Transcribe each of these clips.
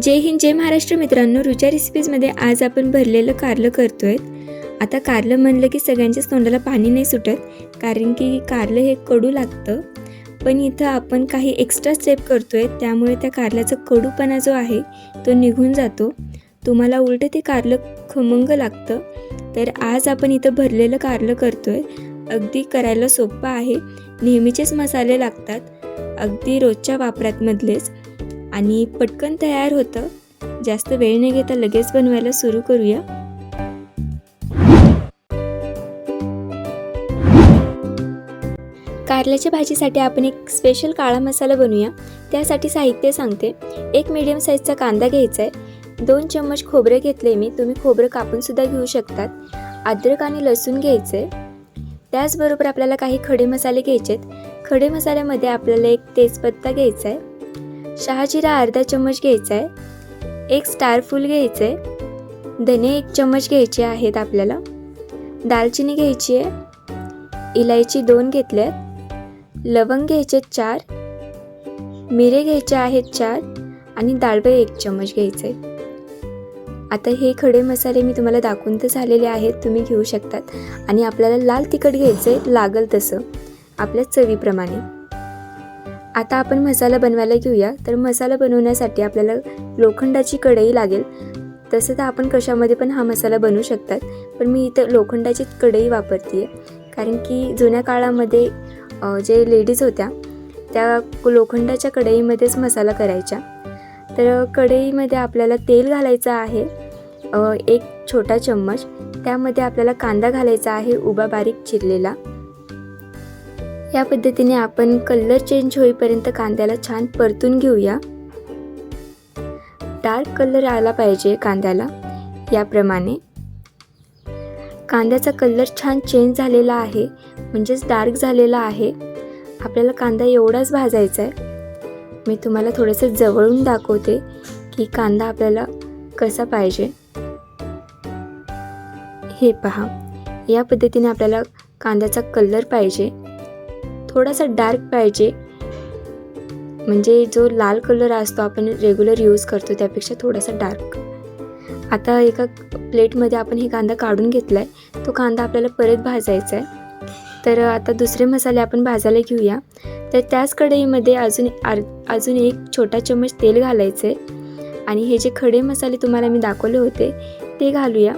जय हिंद जय महाराष्ट्र मित्रांनो. रुचा रेसिपीजमध्ये आज आपण भरलेलं कारलं करतोय. आता कारलं म्हणलं की सगळ्यांच्याच तोंडाला पाणी नाही सुटत कारण की कारलं हे कडू लागतं. पण इथं आपण काही एक्स्ट्रा स्टेप करतोय त्यामुळे त्या कारल्याचा कडूपणा जो आहे तो निघून जातो. तुम्हाला उलटं ते कारलं खमंग लागतं. तर आज आपण इथं भरलेलं कारलं करतोय. अगदी करायला सोपं आहे. नेहमीचेच मसाले लागतात. अगदी रोजच्या वापरातमधलेच. आणि पटकन तयार होतं. जास्त वेळ न घेता लगेच बनवायला सुरू करूया. कारल्याच्या भाजीसाठी आपण एक स्पेशल काळा मसाला बनवूया. त्यासाठी साहित्य सांगते. एक मीडियम साईजचा कांदा घ्यायचा आहे दोन चम्मच खोबरं घेतले मी. तुम्ही खोबरं कापूनसुद्धा घेऊ शकतात. अद्रक आणि लसूण घ्यायचं आहे त्याचबरोबर आपल्याला काही खडे मसाले घ्यायचे आहेत खडे मसाल्यामध्ये आपल्याला एक तेजपत्ता घ्यायचा आहे शहाजिरा अर्धा चम्मच घ्यायचा आहे. एक स्टार फूल घ्यायचं आहे. धने एक चम्मच घ्यायचे आहेत आपल्याला. दालचिनी घ्यायची आहे. इलायची दोन घेतल्या आहेत. लवंग घ्यायचे चार. मिरे घ्यायचे आहेत चार. आणि डाळबे एक चम्मच घ्यायचे आता हे खडे मसाले मी तुम्हाला दाखवून तर झालेले आहेत. तुम्ही घेऊ शकतात. आणि आपल्याला लाल तिखट घ्यायचं आहे. लागल तसं. आपल्या चवीप्रमाणे. आता आपण मसाला बनवायला घेऊया. तर मसाला बनवण्यासाठी आपल्याला लोखंडाची कढई लागेल. तसं तर आपण कशामध्ये पण हा मसाला बनवू शकतात. पण मी इथं लोखंडाची कढई वापरते आहे कारण की जुन्या काळामध्ये जे लेडीज होत्या त्या लोखंडाच्या कढईमध्येच मसाला करायच्या. तर कढईमध्ये आपल्याला तेल घालायचं आहे एक छोटा चम्मच. त्यामध्ये आपल्याला कांदा घालायचा आहे उभा बारीक चिरलेला. या पद्धतीने आपण कलर चेंज होईपर्यंत कांद्याला छान परतून घेऊया. डार्क कलर आला पाहिजे कांद्याला. याप्रमाणे. कांद्याचा कलर छान चेंज झालेला आहे म्हणजेच डार्क झालेला आहे. आपल्याला कांदा एवढाच भाजायचा आहे मी तुम्हाला थोडंसं जवळून दाखवते की कांदा आपल्याला कसा पाहिजे. हे पहा. या पद्धतीने आपल्याला कांद्याचा कलर पाहिजे. थोडासा डार्क पाहिजे. म्हणजे जो लाल कलर असतो आपण रेग्युलर यूज करतो त्यापेक्षा थोडासा डार्क आता एका प्लेटमध्ये आपण हे कांदा काढून घेतला आहे तो कांदा आपल्याला परत भाजायचा आहे. तर आता दुसरे मसाले आपण भाजायला घेऊया. तर त्याच कढईमध्ये अजून आर अजून एक छोटा चम्मच तेल घालायचे आणि हे जे खडे मसाले तुम्हाला मी दाखवले होते ते घालूया.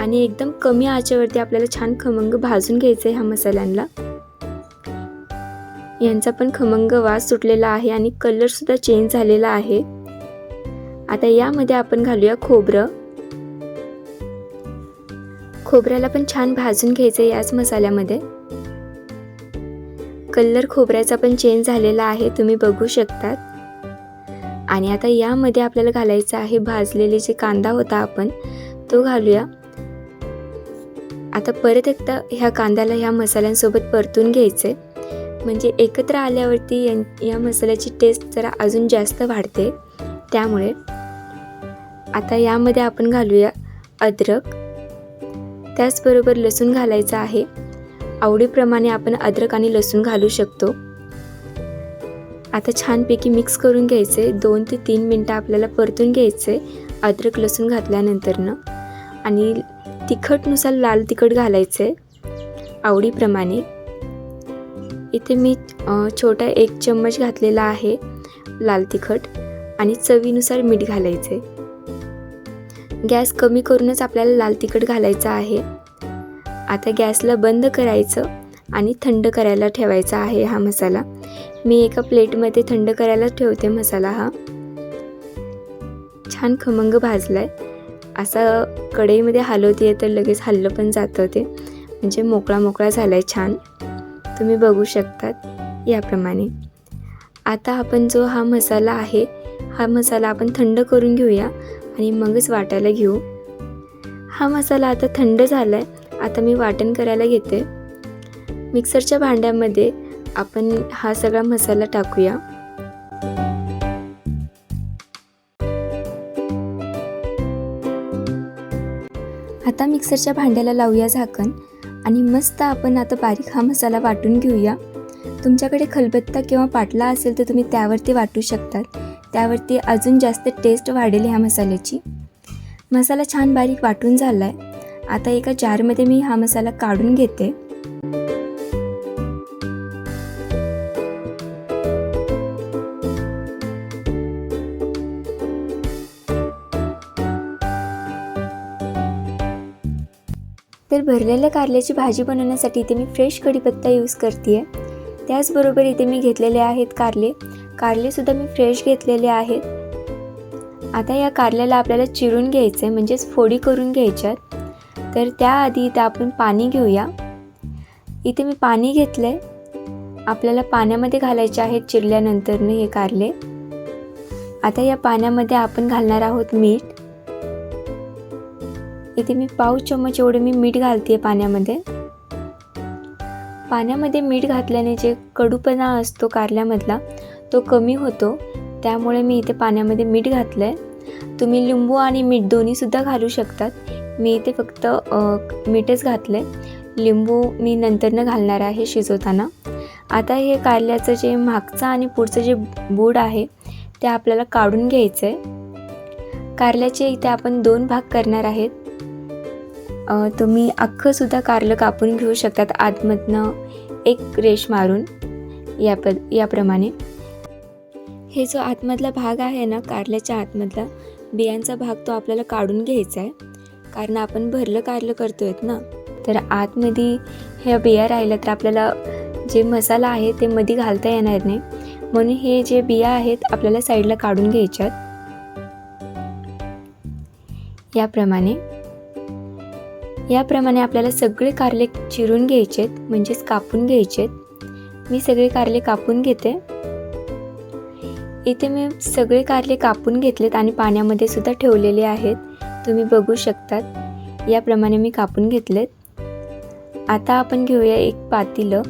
आणि एकदम कमी आचेवरती आपल्याला छान खमंग भाजून घ्यायचं आहे ह्या मसाल्यांना. यांचा पण खमंग वास सुटलेला आहे आणि कलरसुद्धा चेंज झालेला आहे. आता यामध्ये आपण घालूया खोबरं. खोबऱ्याला पण छान भाजून घ्यायचं याच मसाल्यामध्ये. कलर खोबऱ्याचा पण चेंज झालेला आहे तुम्ही बघू शकतात. आणि आता यामध्ये आपल्याला घालायचं आहे भाजलेले जे कांदा होता आपण तो घालूया. आता परत एकदा ह्या कांद्याला ह्या मसाल्यांसोबत परतून घ्यायचे म्हणजे एकत्र आल्यावरती या या मसाल्याची टेस्ट जरा अजून जास्त वाढते. त्यामुळे आता यामध्ये आपण घालूया अद्रक. त्याचबरोबर लसूण घालायचं आहे. आवडीप्रमाणे आपण अद्रक आणि लसूण घालू शकतो. आता छानपैकी मिक्स करून घ्यायचे. दोन ते तीन मिनटं आपल्याला परतून घ्यायचे अद्रक लसूण घातल्यानंतरनं. आणि तिखटनुसार लाल तिखट घालायचे. आवडीप्रमाणे. इथे मी छोटा एक चम्मच घातलेला आहे लाल तिखट आणि चवीनुसार मीठ घालायचे. गॅस कमी करूनच आपल्याला लाल तिखट घालायचं आहे. आता गॅसला बंद करायचं आणि थंड करायला ठेवायचा आहे हा मसाला. मी एका प्लेटमध्ये थंड करायला ठेवते मसाला हा. छान खमंग भाजलाय. असा कढईमध्ये हलवते तर लगेच हल्लं पण जातं ते. म्हणजे मोकळा मोकळा झालाय छान. तुम्ही बघू शकतात याप्रमाणे. आता आपण जो हा मसाला आहे हा मसाला आपण थंड करून घेऊया आणि मगच वाटायला घेऊ. हा मसाला आता थंड झाला आहे आता मी वाटण करायला घेते. मिक्सरच्या भांड्यामध्ये आपण हा सगळा मसाला टाकूया. आता मिक्सरच्या भांड्याला लावूया झाकण. आणि मस्त आपण आता बारीक हा मसाला वाटून घेऊया. तुमच्याकडे खलबत्ता किंवा पाटला असेल तर तुम्ही त्यावरती वाटू शकतात. त्यावरती अजून जास्त टेस्ट वाढेल ह्या मसाल्याची. मसाला छान बारीक वाटून झाला आहे आता एका जारमध्ये मी हा मसाला काढून घेते. तर भरलेल्या कारल्याची भाजी बनवण्यासाठी इथे मी फ्रेश कढीपत्ता यूज करते आहे त्याचबरोबर इथे मी घेतलेले आहेत कारले. कारलेसुद्धा मी फ्रेश घेतलेले आहेत. आता या कारल्याला आपल्याला चिरून घ्यायचं आहे म्हणजेच फोडी करून घ्यायच्यात. तर त्याआधी इथे आपण पाणी घेऊया. इथे मी पाणी घेतलं आहे आपल्याला पाण्यामध्ये घालायचे आहेत चिरल्यानंतरनं हे कारले. आता या पाण्यामध्ये आपण घालणार आहोत मीठ. इथे मी पाव चम्मच एवढे मी मीठ घालते आहे पाण्यामध्ये. पाण्यामध्ये मीठ घातल्याने जे कडूपणा असतो कारल्यामधला तो कमी होतो. त्यामुळे मी इथे पाण्यामध्ये मीठ घातलं आहे तुम्ही लिंबू आणि मीठ दोन्हीसुद्धा घालू शकतात. मी इथे फक्त मीठच घातलं आहे लिंबू मी नंतरनं घालणार आहे शिजवताना. आता हे कारल्याचं जे मागचं आणि पुढचं जे बूड आहे ते आपल्याला काढून घ्यायचं आहे कारल्याचे इथे आपण दोन भाग करणार आहेत. तुम्ही अख्खंसुद्धा कारलं कापून घेऊ शकतात आतमधनं एक रेश मारून. या प याप्रमाणे. हे जो आतमधला भाग आहे ना कारल्याच्या आतमधला बियांचा भाग तो आपल्याला काढून घ्यायचा आहे. कारण आपण भरलं कारलं करतो आहेत ना. तर आतमध्ये ह्या बिया राहिल्या तर आपल्याला जे मसाला आहे ते मध्ये घालता येणार नाही. म्हणून हे जे बिया आहेत आपल्याला साईडला काढून घ्यायच्यात. याप्रमाणे. याप्रमाणे आपल्याला सगळे कारले चिरून घ्यायचेत म्हणजेच कापून घ्यायचे आहेत मी सगळे कारले कापून घेते. इथे मी सगळे कारले कापून घेतलेत आणि पाण्यामध्ये सुद्धा ठेवलेले आहेत. तुम्ही बघू शकतात. याप्रमाणे मी कापून घेतलेत. आता आपण घेऊया एक पातीलं.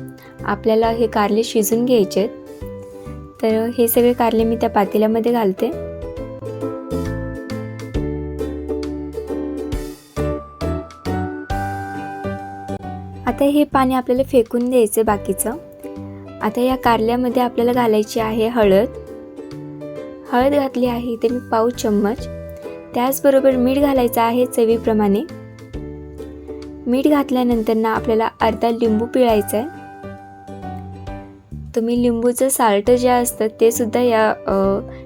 आपल्याला हे कारले शिजून घ्यायचे आहेत तर हे सगळे कारले मी त्या पातेल्यामध्ये घालते. आता हे पाणी आपल्याला फेकून द्यायचं बाकीचं. आता या कारल्यामध्ये आपल्याला घालायची आहे हळद. हळद घातली आहे इथे मी पाव चम्मच. त्याचबरोबर मीठ घालायचं आहे चवीप्रमाणे. मीठ घातल्यानंतर ना आपल्याला अर्धा लिंबू पिळायचा आहे तुम्ही लिंबूचं साल्ट जे असतं ते सुद्धा या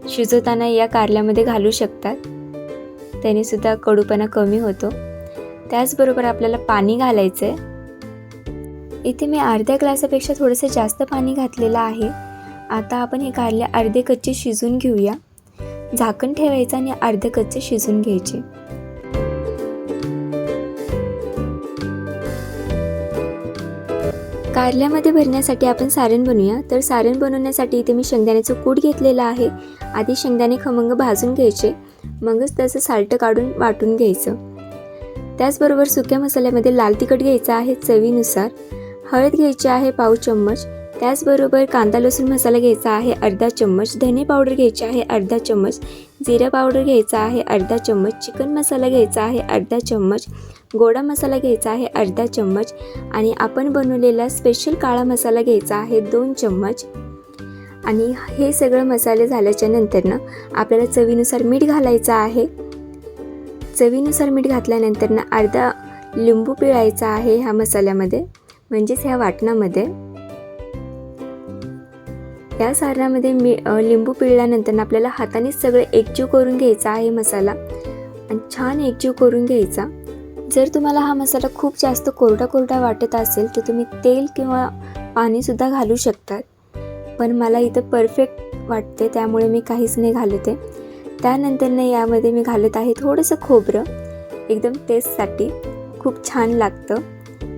शिजवताना या कारल्यामध्ये घालू शकतात. त्याने सुद्धा कडूपणा कमी होतो. त्याचबरोबर आपल्याला पाणी घालायचं आहे इथे मी अर्ध्या ग्लासापेक्षा थोडंसं जास्त पाणी घातलेलं आहे. आता आपण हे कारले अर्धे कच्चे शिजून घेऊया. झाकण ठेवायचं आणि अर्धे कच्चे शिजून घ्यायचे. कारल्यामध्ये भरण्यासाठी आपण सारण बनवूया. तर सारण बनवण्यासाठी इथे मी शेंगदाण्याचं कूट घेतलेलं आहे. आधी शेंगदाणे खमंग भाजून घ्यायचे. मगच त्याचं साल्ट काढून वाटून घ्यायचं. त्याचबरोबर सुक्या मसाल्यामध्ये लाल तिखट घ्यायचं आहे चवीनुसार. हळद घ्यायची आहे पाव चम्मच. त्याचबरोबर कांदा लसूण मसाला घ्यायचा आहे अर्धा चम्मच. धने पावडर घ्यायची आहे अर्धा चम्मच. जिरा पावडर घ्यायचा आहे अर्धा चम्मच. चिकन मसाला घ्यायचा आहे अर्धा चम्मच. गोडा मसाला घ्यायचा आहे अर्धा चम्मच. आणि आपण बनवलेला स्पेशल काळा मसाला घ्यायचा आहे दोन चम्मच. आणि हे सगळं मसाले झाल्याच्या नंतरनं आपल्याला चवीनुसार मीठ घालायचं आहे. चवीनुसार मीठ घातल्यानंतरनं अर्धा लिंबू पिळायचा आहे ह्या मसाल्यामध्ये. म्हणजेच ह्या वाटणामध्ये. या सारणामध्ये मी लिंबू पिळल्यानंतर आपल्याला हातानेच सगळं एकजीव करून घ्यायचा आहे मसाला. आणि छान एकजीव करून घ्यायचा. जर तुम्हाला हा मसाला खूप जास्त कोरडा कोरडा वाटत असेल तर तुम्ही तेल किंवा पाणीसुद्धा घालू शकतात. पण मला इथं परफेक्ट वाटते त्यामुळे मी काहीच नाही घालते त्यानंतरनं यामध्ये मी घालत आहे थोडंसं खोबरं. एकदम टेस्टसाठी खूप छान लागतं.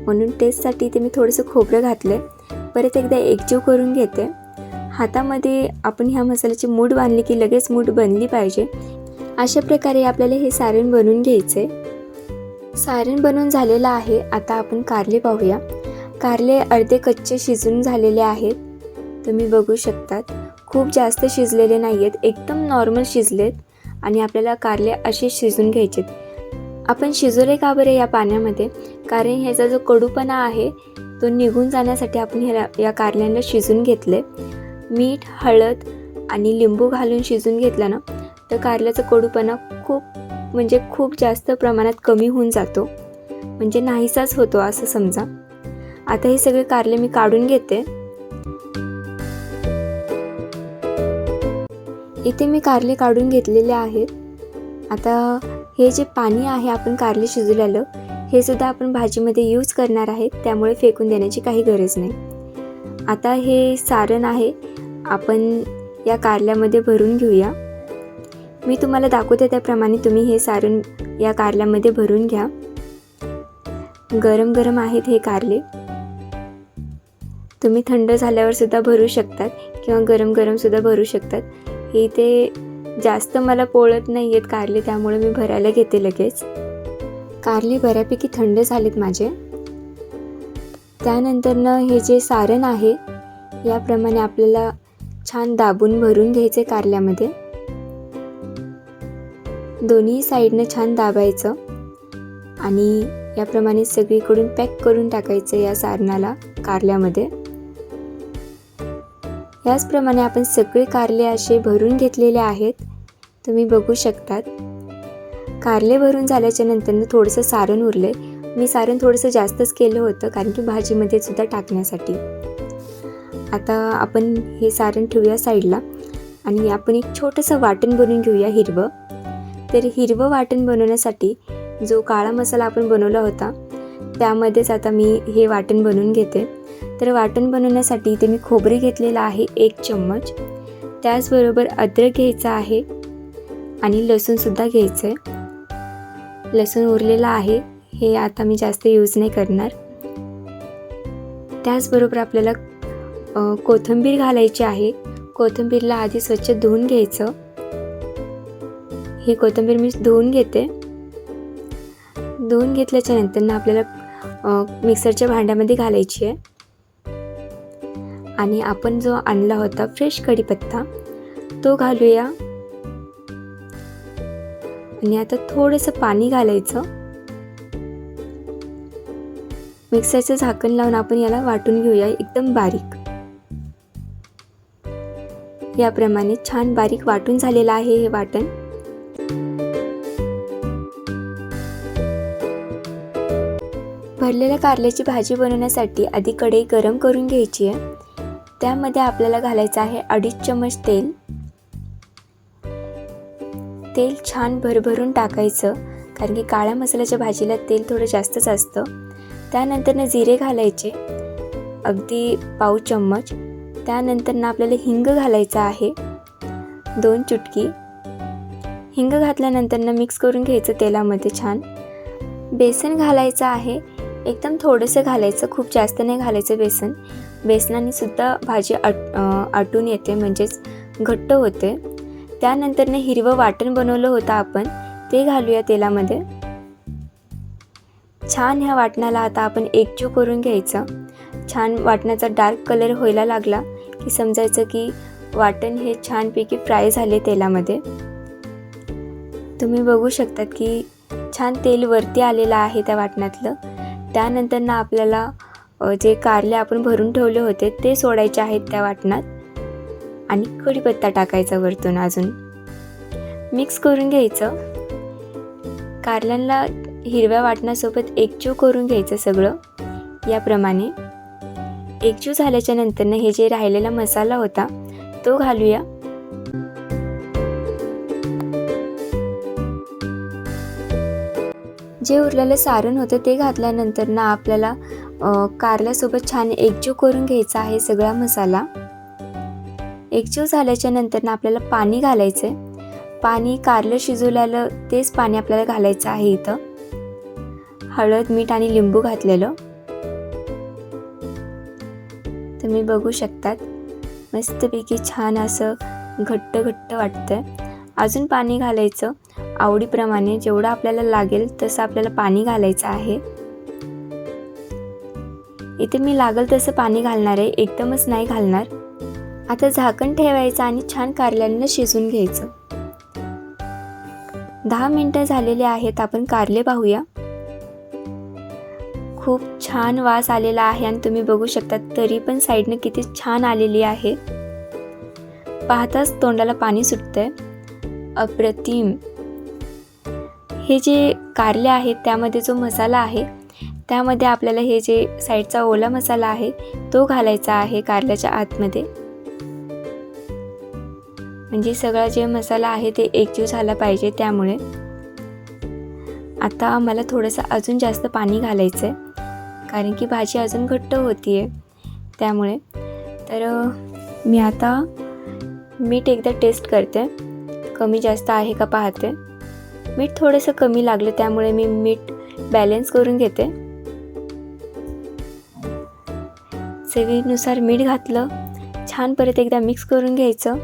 म्हणून टेस्टसाठी ते मी थोडंसं खोबरं घातलं आहे परत एकदा एकजीव करून घेते. हातामध्ये आपण ह्या मसाल्याची मूठ बांधली की लगेच मूठ बनली पाहिजे. अशा प्रकारे आपल्याला हे सारण बनवून घ्यायचे सारण बनवून झालेलं आहे. आता आपण कारले पाहूया. कारले अर्धे कच्चे शिजून झालेले आहेत. तुम्ही बघू शकतात. खूप जास्त शिजलेले नाही आहेत एकदम नॉर्मल शिजलेत. आणि आपल्याला कारले असे शिजून घ्यायचेत. आपण शिजवले का बरं या पाण्यामध्ये? कारण ह्याचा जो कडूपणा आहे तो निघून जाण्यासाठी आपण ह्या या कारल्यांना शिजून घेतले मीठ हळद आणि लिंबू घालून शिजून घेतला ना तर कारल्याचा कडूपणा खूप म्हणजे खूप जास्त प्रमाणात कमी होऊन जातो. म्हणजे नाहीसाच होतो असं समजा. आता हे सगळे कारले मी काढून घेते. इथे मी कारले काढून घेतलेले आहेत. आता हे जे पाणी आहे आपण कारले शिजवलेलं हे सुद्धा आपण भाजीमध्ये यूज करणार आहेत त्यामुळे फेकून देण्याची काही गरज नाही. आता हे सारण आहे आपण या कारल्यामध्ये भरून घेऊया. मी तुम्हाला दाखवते त्याप्रमाणे तुम्ही हे सारण या कारल्यामध्ये भरून घ्या. गरम गरम आहेत हे कारले. तुम्ही थंड झाल्यावर सुद्धा भरू शकतात किंवा गरम गरम सुद्धा भरू शकतात. हे ते जास्त मला पोळत नाही आहेत कारले त्यामुळे मी भरायला घेते लगेच. कारले बऱ्यापैकी थंड झालेत माझे. त्यानंतरनं हे जे सारण आहे याप्रमाणे आपल्याला छान दाबून भरून घ्यायचे कारल्यामध्ये. दोन्ही साईडनं छान दाबायचं आणि याप्रमाणे सगळीकडून पॅक करून टाकायचं या सारणाला कारल्यामध्ये. याचप्रमाणे आपण सगळे कारले असे भरून घेतलेले आहेत. तुम्ही बघू शकतात. कारले भरून झाल्याच्यानंतर थोडंसं सारण उरले. मी सारण थोडंसं जास्तच केलं होतं कारण की भाजीमध्ये सुद्धा टाकण्यासाठी. आता आपण हे सारण ठेवूया साईडला आणि आपण एक छोटंसं वाटण बनवून घेऊया हिरवं. तर हिरवं वाटण बनवण्यासाठी जो काळा मसाला आपण बनवला होता त्यामध्येच आता मी हे वाटण बनवून घेते. तर वाटण बनवण्यासाठी इथे मी खोबरे घेतलेलं आहे एक चम्मच. त्याचबरोबर अद्रक घ्यायचं आहे आणि लसूणसुद्धा घ्यायचं आहे लसूण उरलेलं आहे हे आता मी जास्त यूज नाही करणार. त्याचबरोबर आपल्याला कोथिंबीर घालायची आहे. कोथिंबीरला आधी स्वच्छ धुवून घ्यायचं. ही कोथिंबीर मी धुवून घेते. धुवून घेतल्याच्या नंतर ना आपल्याला मिक्सरच्या भांड्यामध्ये घालायची आहे. आणि आपण जो आणला होता फ्रेश कढीपत्ता तो घालूया. आणि आता थोडंसं पाणी घालायचं. मिक्सरचं झाकण लावून आपण याला वाटून घेऊया एकदम बारीक. याप्रमाणे छान बारीक वाटून झालेलं आहे हे वाटण. भरलेल्या कारल्याची भाजी बनवण्यासाठी आधी कढई गरम करून घ्यायची आहे. त्यामध्ये आपल्याला घालायचं आहे अडीच चमच तेल. तेल छान भरभरून टाकायचं कारण की काळ्या मसाल्याच्या भाजीला तेल थोडं जास्तच असतं. त्यानंतरनं जिरे घालायचे अगदी पाव चम्मच. त्यानंतरनं आपल्याला हिंग घालायचं आहे दोन चुटकी. हिंग घातल्यानंतरनं मिक्स करून घ्यायचं तेलामध्ये छान. बेसन घालायचं आहे एकदम थोडंसं घालायचं खूप जास्त नाही घालायचं बेसन. बेसनाने सुद्धा भाजी आट आटून येते म्हणजेच घट्ट होते. त्यानंतरनं हिरवं वाटण बनवलं होतं आपण ते घालूया तेलामध्ये. छान ह्या वाटणाला आता आपण एकजीव करून घ्यायचं. छान वाटणाचा डार्क कलर व्हायला लागला की समजायचं की वाटण हे छानपैकी फ्राय झाले तेलामध्ये. तुम्ही बघू शकतात की छान तेल वरती आलेलं आहे त्या वाटणातलं. त्यानंतर ना आपल्याला जे कारले आपण भरून ठेवले होते ते सोडायचे आहेत त्या वाटणात. आणि कढीपत्ता टाकायचा वरतून अजून. मिक्स करून घ्यायचं. कारल्यांना हिरव्या वाटणासोबत एकजीव करून घ्यायचं सगळं याप्रमाणे. एकजीव झाल्याच्या नंतरनं हे जे राहिलेला मसाला होता तो घालूया. जे उरलेलं सारण होतं ते घातल्यानंतर ना आपल्याला कारल्यासोबत छान एकजीव करून घ्यायचा आहे सगळा मसाला. एकजीव झाल्याच्यानंतर आपल्याला पाणी घालायचं आहे पाणी कारलं शिजवलेलं तेच पाणी आपल्याला घालायचं आहे इथं. हळद मीठ आणि लिंबू घातलेलं. तुम्ही बघू शकतात. मस्तपैकी छान असं घट्ट घट्ट वाटतंय. अजून पाणी घालायचं. आवडीप्रमाणे जेवढं आपल्याला लागेल तसं आपल्याला पाणी घालायचं आहे. इथे मी लागल तसं पाणी घालणार आहे एकदमच नाही घालणार. आता झाकण ठेवायचं आणि छान कारल्यांना शिजून घ्यायचं. दहा मिनटं झालेले आहेत आपण कारले पाहूया. खूप छान वास आलेला आहे आणि तुम्ही बघू शकता तरी पण साईडनं किती छान आलेली आहे. पाहताच तोंडाला पाणी सुटतंय. अप्रतिम. हे जे कारले आहेत त्यामध्ये जो मसाला आहे त्यामध्ये आपल्याला हे जे साईडचा ओला मसाला आहे तो घालायचा आहे कारल्याच्या आतमध्ये. म्हणजे सगळा जे मसाला आहे ते एकजीव झाला पाहिजे त्यामुळे. आता मला थोडंसं अजून जास्त पाणी घालायचं आहे कारण की भाजी अजून घट्ट होती आहे त्यामुळे. तर मी आता मीठ एकदा टेस्ट करते. कमी जास्त आहे का पाहते. मीठ थोडंसं कमी लागलं त्यामुळे मी मीठ बॅलेन्स करून घेते. चवीनुसार मीठ घातलं छान परत एकदा मिक्स करून घ्यायचं.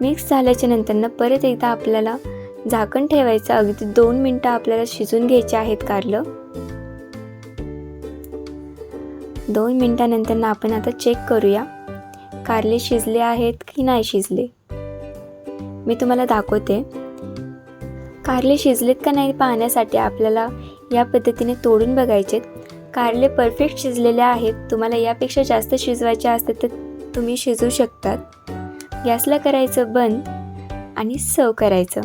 मिक्स झाल्याच्या नंतरनं परत एकदा आपल्याला झाकण ठेवायचं. अगदी दोन मिनटं आपल्याला शिजून घ्यायचे आहेत कारलं. दोन मिनटानंतर आपण आता चेक करूया कारले शिजले आहेत की नाही शिजले. मी तुम्हाला दाखवते. कारले शिजलेत का नाही पाहण्यासाठी आपल्याला या पद्धतीने तोडून बघायचेत. कारले परफेक्ट शिजलेले आहेत. तुम्हाला यापेक्षा जास्त शिजवायचे असते तर तुम्ही शिजवू शकतात. गॅसला करायचं बंद आणि सर्व करायचं.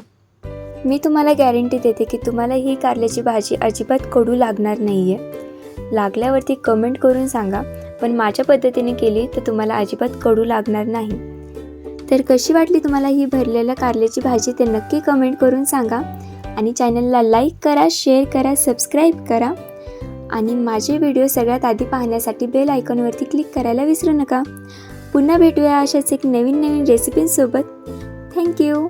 मी तुम्हाला गॅरंटी देते की तुम्हाला ही कारल्याची भाजी अजिबात कडू लागणार नाही आहे लागल्यावरती कमेंट करून सांगा पण माझ्या पद्धतीने केली तर तुम्हाला अजिबात कडू लागणार नाही. तर कशी वाटली तुम्हाला ही भरलेल्या कारल्याची भाजी ते नक्की कमेंट करून सांगा आणि चॅनलला लाईक करा शेअर करा सबस्क्राईब करा. आणि माझे व्हिडिओ सगळ्यात आधी पाहण्यासाठी बेल आयकॉनवरती क्लिक करायला विसरू नका. पुन्हा भेटूया अशाच एक नवीन नवीन रेसिपींसोबत थँक्यू